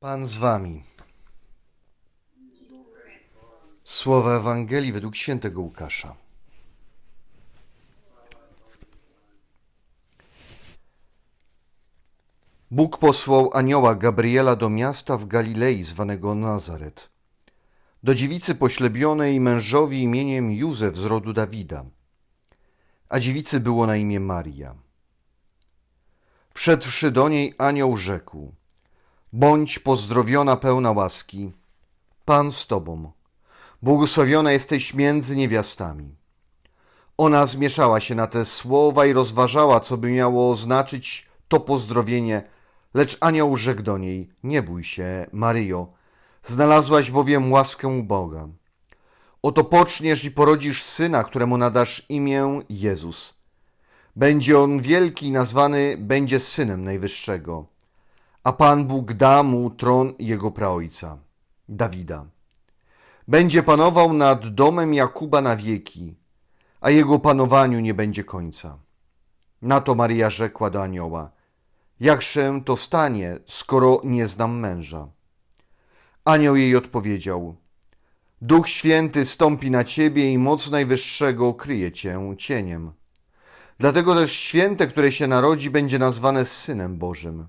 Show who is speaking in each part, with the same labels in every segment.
Speaker 1: Pan z wami. Słowa Ewangelii według świętego Łukasza. Bóg posłał anioła Gabriela do miasta w Galilei zwanego Nazaret, do dziewicy poślebionej mężowi imieniem Józef z rodu Dawida, a dziewicy było na imię Maria. Wszedłszy do niej anioł rzekł – Bądź pozdrowiona pełna łaski, Pan z Tobą, błogosławiona jesteś między niewiastami. Ona zmieszała się na te słowa i rozważała, co by miało oznaczyć to pozdrowienie, lecz anioł rzekł do niej, nie bój się, Maryjo, znalazłaś bowiem łaskę u Boga. Oto poczniesz i porodzisz syna, któremu nadasz imię Jezus. Będzie on wielki i nazwany będzie synem Najwyższego a Pan Bóg da mu tron jego praojca, Dawida. Będzie panował nad domem Jakuba na wieki, a jego panowaniu nie będzie końca. Na to Maria rzekła do anioła, jakże to stanie, skoro nie znam męża? Anioł jej odpowiedział, Duch Święty stąpi na ciebie i moc Najwyższego kryje cię cieniem. Dlatego też święte, które się narodzi, będzie nazwane Synem Bożym.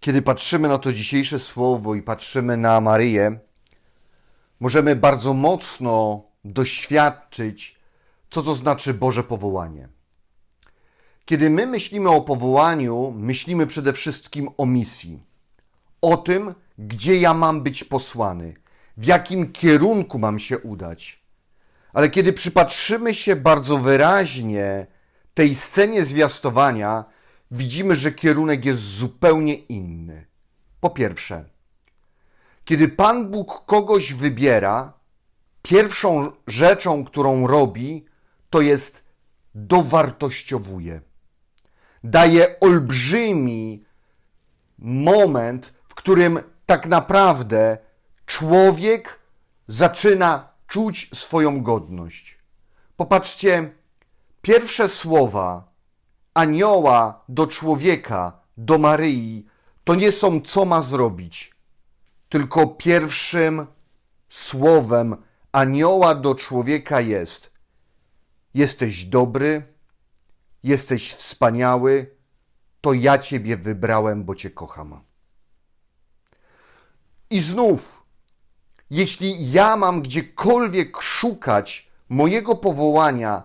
Speaker 1: Kiedy patrzymy na to dzisiejsze słowo i patrzymy na Maryję, możemy bardzo mocno doświadczyć, co to znaczy Boże powołanie. Kiedy my myślimy o powołaniu, myślimy przede wszystkim o misji, o tym, gdzie ja mam być posłany, w jakim kierunku mam się udać. Ale kiedy przypatrzymy się bardzo wyraźnie tej scenie zwiastowania, widzimy, że kierunek jest zupełnie inny. Po pierwsze, kiedy Pan Bóg kogoś wybiera, pierwszą rzeczą, którą robi, to jest dowartościowuje. Daje olbrzymi moment, w którym tak naprawdę człowiek zaczyna czuć swoją godność. Popatrzcie, pierwsze słowa anioła do człowieka, do Maryi, to nie są co ma zrobić, tylko pierwszym słowem anioła do człowieka jest: Jesteś dobry, jesteś wspaniały, to ja Ciebie wybrałem, bo Cię kocham. I znów, jeśli ja mam gdziekolwiek szukać mojego powołania,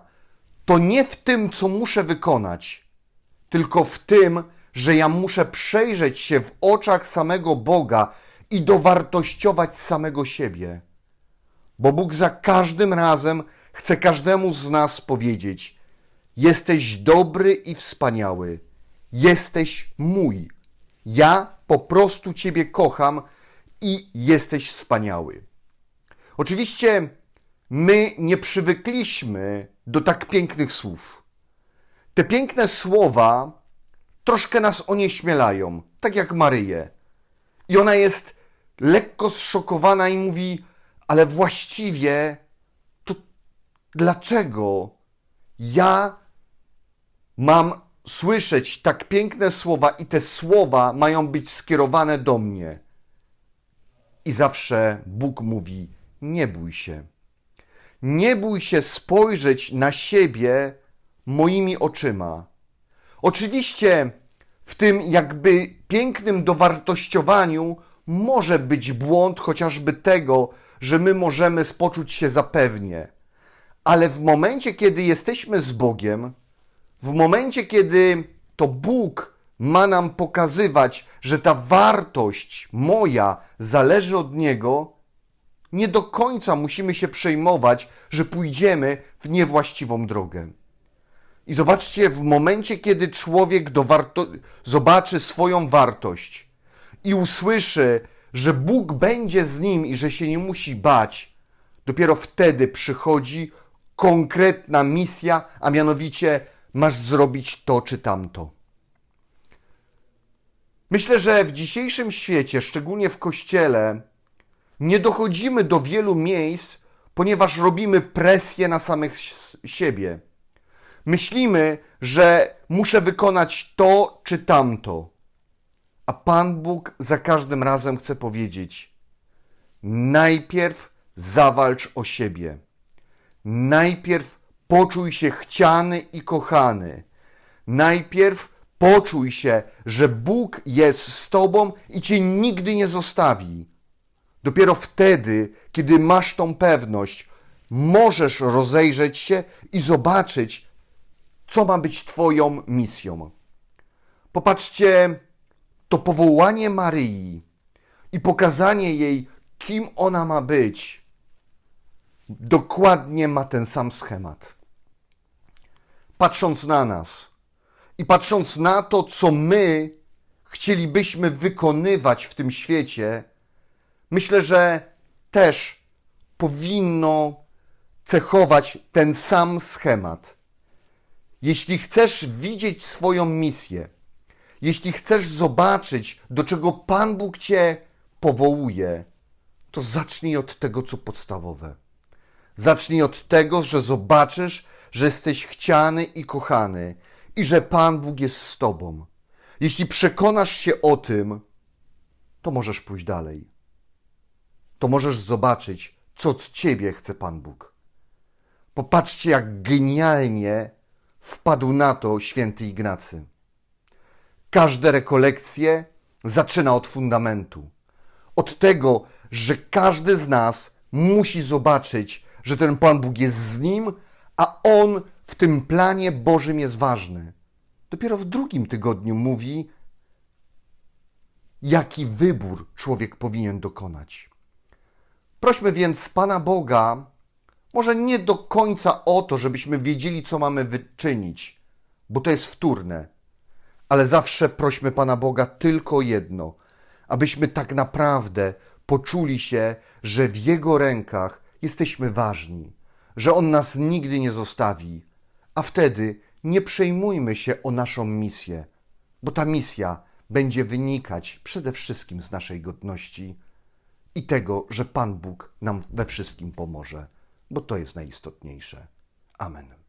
Speaker 1: to nie w tym, co muszę wykonać, tylko w tym, że ja muszę przejrzeć się w oczach samego Boga i dowartościować samego siebie. Bo Bóg za każdym razem chce każdemu z nas powiedzieć: Jesteś dobry i wspaniały, jesteś mój. Ja po prostu Ciebie kocham i jesteś wspaniały. Oczywiście my nie przywykliśmy do tak pięknych słów. Te piękne słowa troszkę nas onieśmielają, tak jak Maryję. I ona jest lekko zszokowana i mówi: Ale właściwie to dlaczego ja mam słyszeć tak piękne słowa i te słowa mają być skierowane do mnie? I zawsze Bóg mówi: Nie bój się. Nie bój się spojrzeć na siebie moimi oczyma. Oczywiście w tym jakby pięknym dowartościowaniu może być błąd chociażby tego, że my możemy spoczuć się zapewnie. Ale w momencie, kiedy jesteśmy z Bogiem, w momencie, kiedy to Bóg ma nam pokazywać, że ta wartość moja zależy od Niego, nie do końca musimy się przejmować, że pójdziemy w niewłaściwą drogę. I zobaczcie, w momencie, kiedy człowiek dowarto... zobaczy swoją wartość i usłyszy, że Bóg będzie z nim i że się nie musi bać, dopiero wtedy przychodzi konkretna misja, a mianowicie masz zrobić to czy tamto. Myślę, że w dzisiejszym świecie, szczególnie w kościele, nie dochodzimy do wielu miejsc, ponieważ robimy presję na samych siebie. Myślimy, że muszę wykonać to czy tamto. A Pan Bóg za każdym razem chce powiedzieć: najpierw zawalcz o siebie. Najpierw poczuj się chciany i kochany. Najpierw poczuj się, że Bóg jest z tobą i cię nigdy nie zostawi. Dopiero wtedy, kiedy masz tą pewność, możesz rozejrzeć się i zobaczyć, co ma być Twoją misją. Popatrzcie, to powołanie Maryi i pokazanie jej, kim ona ma być, dokładnie ma ten sam schemat. Patrząc na nas i patrząc na to, co my chcielibyśmy wykonywać w tym świecie, myślę, że też powinno cechować ten sam schemat. Jeśli chcesz widzieć swoją misję, jeśli chcesz zobaczyć, do czego Pan Bóg cię powołuje, to zacznij od tego, co podstawowe. Zacznij od tego, że zobaczysz, że jesteś chciany i kochany i że Pan Bóg jest z tobą. Jeśli przekonasz się o tym, to możesz pójść dalej. To możesz zobaczyć, co od ciebie chce Pan Bóg. Popatrzcie, jak genialnie wpadł na to święty Ignacy. Każde rekolekcje zaczyna od fundamentu. Od tego, że każdy z nas musi zobaczyć, że ten Pan Bóg jest z nim, a on w tym planie Bożym jest ważny. Dopiero w drugim tygodniu mówi, jaki wybór człowiek powinien dokonać. Prośmy więc Pana Boga, może nie do końca o to, żebyśmy wiedzieli, co mamy wyczynić, bo to jest wtórne, ale zawsze prośmy Pana Boga tylko jedno, abyśmy tak naprawdę poczuli się, że w Jego rękach jesteśmy ważni, że On nas nigdy nie zostawi, a wtedy nie przejmujmy się o naszą misję, bo ta misja będzie wynikać przede wszystkim z naszej godności i tego, że Pan Bóg nam we wszystkim pomoże, bo to jest najistotniejsze. Amen.